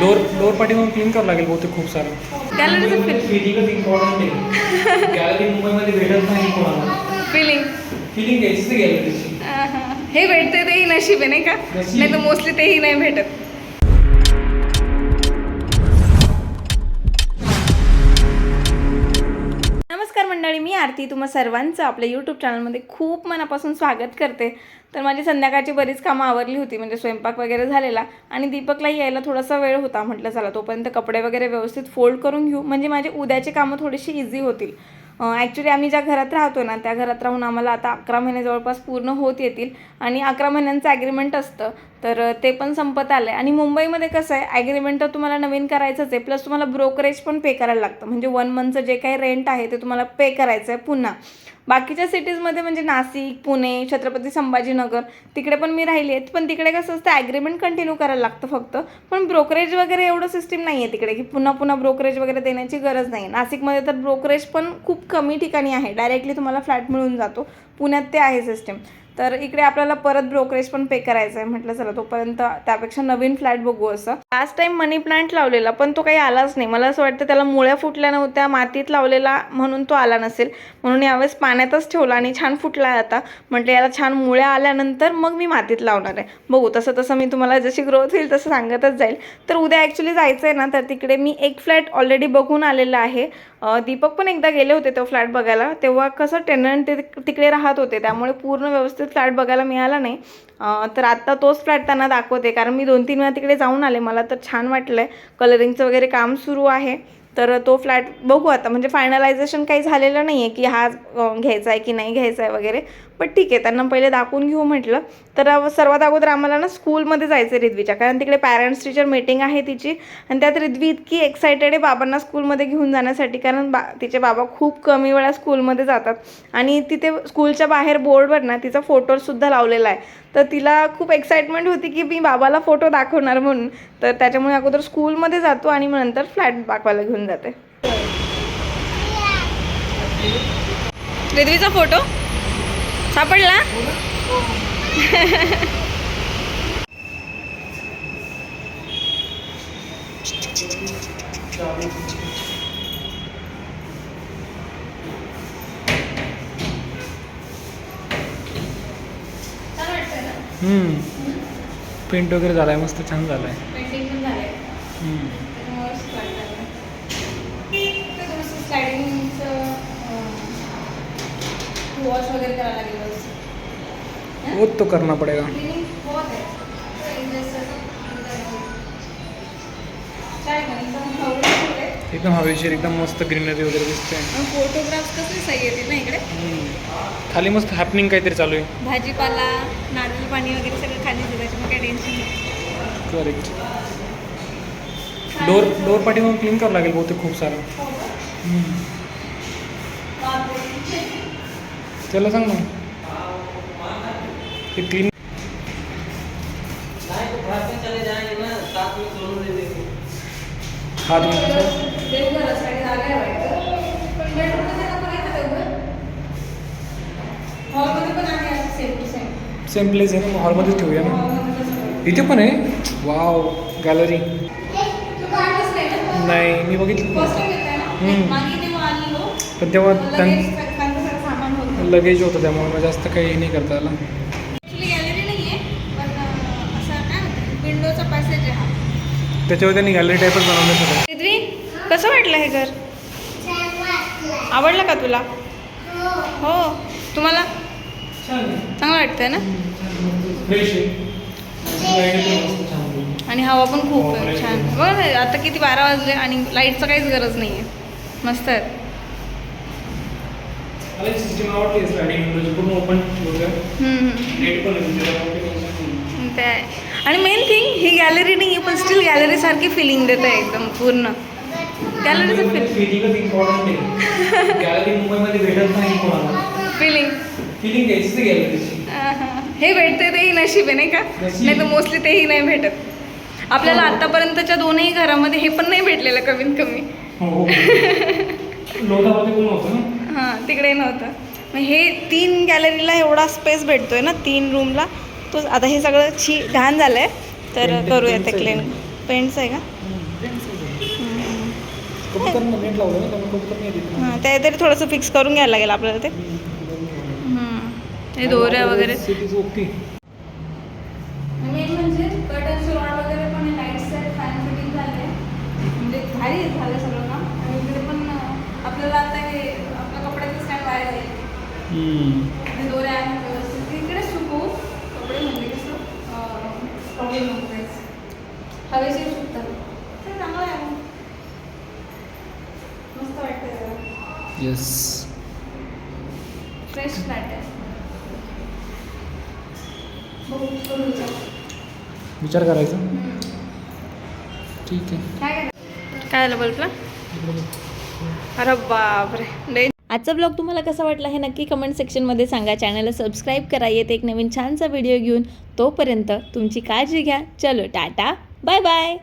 Door door पाठी मग clean करावं लागेल बहुतेक खूप सारं. गॅलरीचं फील फिलिंगच इम्पॉर्टंट आहे. गॅलरी मुंबईमध्ये भेटत नाही कोणाला. फिलिंग फिलिंग गॅलरीची हे भेटते तेही नशीब आहे नाही का? नशीब. नाही तर मोस्टली तेही नाही भेटत. नमस्कार मंडळी मी आरती. तुम्हा सर्वांचं आपल्या यूट्यूब चॅनलमध्ये खूप मनापासून स्वागत करते. तर माझी संध्याकाळची बरीच कामं आवरली होती म्हणजे स्वयंपाक वगैरे झालेला आणि दीपकला यायला थोडासा वेळ होता म्हटलं चला तोपर्यंत कपडे वगैरे व्यवस्थित फोल्ड करून घेऊ. म्हणजे माझे उद्याची कामं थोडीशी इझी होतील. ॲक्च्युली आम्ही ज्या घरात राहतो ना त्या घरात राहून आम्हाला आता अकरा महिने जवळपास पूर्ण होत येतील आणि अकरा महिन्यांचं ॲग्रीमेंट असतं. तर ते पण संपत आलं आहे आणि मुंबईमध्ये कसं आहे ॲग्रीमेंट तर तुम्हाला नवीन करायचंच आहे प्लस तुम्हाला ब्रोकरेज पण पे करायला लागतं. म्हणजे वन मंथचं जे काही रेंट आहे ते तुम्हाला पे करायचं आहे पुन्हा. बाकीच्या सिटीजमध्ये म्हणजे नाशिक पुणे छत्रपती संभाजीनगर तिकडे पण मी राहिली आहेत पण तिकडे कसं असतं ॲग्रीमेंट कंटिन्यू करायला लागतं फक्त. पण ब्रोकरेज वगैरे एवढं सिस्टीम नाही आहे तिकडे की पुन्हा पुन्हा ब्रोकरेज वगैरे देण्याची गरज नाही नाशिकमध्ये तर ब्रोकरेज पण खूप कमी ठिकाणी आहे. डायरेक्टली तुम्हाला फ्लॅट मिळून जातो. पुण्यात ते आहे सिस्टीम तर इकडे आपल्याला परत ब्रोकरेज पण पे करायचं आहे म्हटलं चला तोपर्यंत त्यापेक्षा नवीन फ्लॅट बघू असं. लास्ट टाइम मनी प्लांट लावलेला पण तो काही आलाच नाही. मला असं वाटतं त्याला मुळ्या फुटल्या नव्हत्या मातीत लावलेला म्हणून तो आला नसेल. म्हणून यावेळेस पाण्यातच ठेवला आणि छान फुटला आहे आता. म्हटलं याला छान मुळ्या आल्यानंतर मग मी मातीत लावणार आहे. बघू तसं तसं मी तुम्हाला जशी ग्रोथ होईल तसं सांगतच जाईल. तर उद्या ॲक्च्युली जायचं आहे ना तर तिकडे मी एक फ्लॅट ऑलरेडी बघून आलेला आहे. दीपक पण एकदा गेले होते तो फ्लॅट बघायला. तेव्हा कसं टेनंट ते तिकडे राहत होते. त्यामुळे पूर्ण व्यवस्थित फ्लॅट बघायला मिळाला नाही. तर आत्ता तोच फ्लॅट त्यांना दाखवते. कारण मी दोन तीन वेळा तिकडे जाऊन आले. मला तर छान वाटलं आहे कलरिंगचं वगैरे काम सुरू आहे. तर तो फ्लॅट बघू आता. म्हणजे फायनलायझेशन काही झालेलं नाही आहे की हा घ्यायचा आहे की नाही घ्यायचा आहे वगैरे. पण ठीक आहे त्यांना पहिले दाखवून घेऊ म्हटलं. तर सर्वात अगोदर आम्हाला ना स्कूलमध्ये जायचं आहे रिद्वीच्या. कारण तिकडे पॅरेंट्स टीचर मीटिंग आहे तिची. आणि त्यात रिद्वी इतकी एक्सायटेड आहे बाबांना स्कूलमध्ये घेऊन जाण्यासाठी. कारण बा तिचे बाबा खूप कमी वेळा स्कूलमध्ये जातात. आणि तिथे स्कूलच्या बाहेर बोर्डवर ना तिचा फोटोसुद्धा लावलेला आहे. तर तिला खूप एक्साइटमेंट होती की मी बाबाला फोटो दाखवणार म्हणून. तर त्याच्यामुळे अगोदर स्कूलमध्ये जातो आणि मग नंतर फ्लॅट दाखवायला घेऊन जाते. रिद्वीचा फोटो सापडला? पेंट वगैरे झाला आहे मस्त छान झालंय. वॉश वगैरे करायला लागेल वो तो करना पडेगा. है एकदम हवेशीर एकदम मस्त ग्रीनरी वगैरे दिसते फोटोग्राफ्स कसले सही येतील ना इकडे? खाली मस्त हॅपनिंग काहीतरी चालू आहे. भाजीपाला नारळ पाणी वगैरे सगळं खाली येतं त्याच्यामुळे काही टेन्शन करेक्ट डोर डोर पाठी मग क्लीन करावं लागेल बहुतेक खूप सारं. हम्म. त्याला सांग ना ते क्लीन हात. सेम प्लेस आहे ना हॉलमध्येच ठेवूया ना. इथे पण आहे? वाव गॅलरी नाही मी बघितलं. पण तेव्हा लगेच त्यां त्यांचं सगळं सामान होतं. लगेज होतं त्यामुळे मग जास्त काही नाही करता आलं. Actually gallery नाहीये, पण अं, असा काय म्हणतात, विंडोचा पॅसेज आहे हा. त्याच्यावर त्यांनी गॅलरी टाईपच बनवलं सगळं. रिद्वी कसं वाटलं हे घर? आवडलं का तुला? हो. तुम्हाला? चांगलं वाटतंय ना? आणि हवा पण खूप हो. छान. बघ आता किती बारा वाजले आणि लाईटचं काहीच गरज नाही आहे मस्त आहे. मला सिस्टीम आवडली स्लायडिंग विंडोची पूर्ण ओपन पण आहे आणि मेन थिंग ही गॅलरी नाही आहे पण स्टील गॅलरी सारखी फिलिंग देत आहे एकदम पूर्ण. गॅलरीचं मुंबईमध्ये फिल फिलिंगच इम्पॉर्टंट आहे गॅलरी मुंबईमध्ये भेटत नाही फिलिंग फिलिंग घ्यायची गॅलरीची हे भेटते तेही नशीब आहे नाही का. नाही तर मोस्टली तेही नाही भेटत. आपल्याला हो. आतापर्यंतच्या दोनही घरामध्ये हे पण नाही भेटलेलं कमीत कमी. हो हां तिकडे नव्हतं. मग हे तीन गॅलरीला एवढा स्पेस भेटतोय ना तीन रूमला तो आता हे सगळं छी घाण झालं आहे तर करूया ते क्लीन आहे. पेंट्स आहे का? हां ते तरी थोडंसं फिक्स करून घ्यायला लागेल आपल्याला ते. हे दोऱ्या वगैरे सिटीज ओके मेन म्हणजे कर्टन्स रॉड वगैरे पण लाइट सेट फॅन फिटिंग झाले म्हणजे भारी झालं सगळं काम आणि इकडे पण अं, आपल्याला आता हे आपल्या कपड्याचं स्टँड बाहेर आहे आणि दोऱ्या आहेत व्यवस्थित. तिकडे कपडे म्हणजे कसं? प्रॉब्लेम हवेशीर सुकतात. तर चांगलं आहे. मस्त वाटतं येस फ्रेश फ्लॅट आहे. विचार. करायचा. ठीक आहे. काय झालं? बल्बला अरे बापरे. आजचा ब्लॉग तुम्हाला कसा वाटला हे नक्की कमेंट सेक्शनमध्ये सांगा. चॅनलला सबस्क्राईब करा. येत एक नवीन छानसा व्हिडिओ घेऊन तोपर्यंत तुमची काळजी घ्या. चलो टाटा. Bye bye